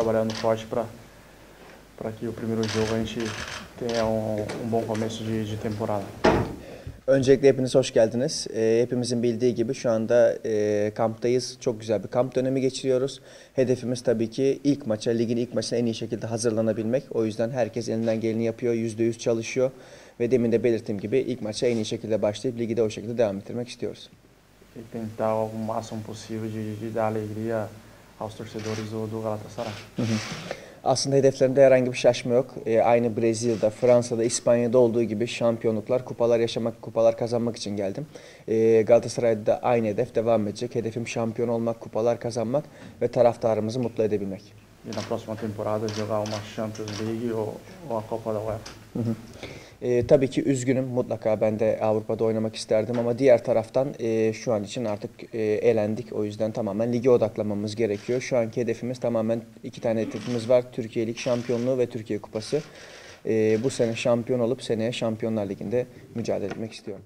trabalhando forte para para que o primeiro jogo a gente tenha um, um bom começo de, de temporada. Öncelikle hepiniz hoş geldiniz. Ee, hepimizin bildiği gibi şu anda e, kamptayız. Çok güzel bir kamp dönemi geçiriyoruz. Hedefimiz tabii ki ilk maça, ligin ilk maçına en iyi şekilde hazırlanabilmek. O yüzden herkes elinden geleni yapıyor, %100 çalışıyor. Ve demin de belirttiğim gibi ilk maça en iyi şekilde başlayıp ligi de o şekilde devam ettirmek istiyoruz. E tentar o máximo possível de, de dar alegria aos torcedores do, do Galatasaray. Aslında hedeflerinde herhangi bir şaşma yok. Ee, aynı Brezilya'da, Fransa'da, İspanya'da olduğu gibi şampiyonluklar, kupalar yaşamak, kupalar kazanmak için geldim. Ee, Galatasaray'da da aynı hedef devam edecek. Hedefim şampiyon olmak, kupalar kazanmak ve taraftarımızı mutlu edebilmek. E na próxima temporada jogar uma Champions League ou, ou a Copa da UEFA. Ee, tabii ki üzgünüm. Mutlaka ben de Avrupa'da oynamak isterdim ama diğer taraftan e, şu an için artık e, elendik. O yüzden tamamen lige odaklanmamız gerekiyor. Şu anki hedefimiz tamamen iki tane hedefimiz var. Türkiye Lig şampiyonluğu ve Türkiye Kupası. E, bu sene şampiyon olup seneye Şampiyonlar Ligi'nde mücadele etmek istiyorum.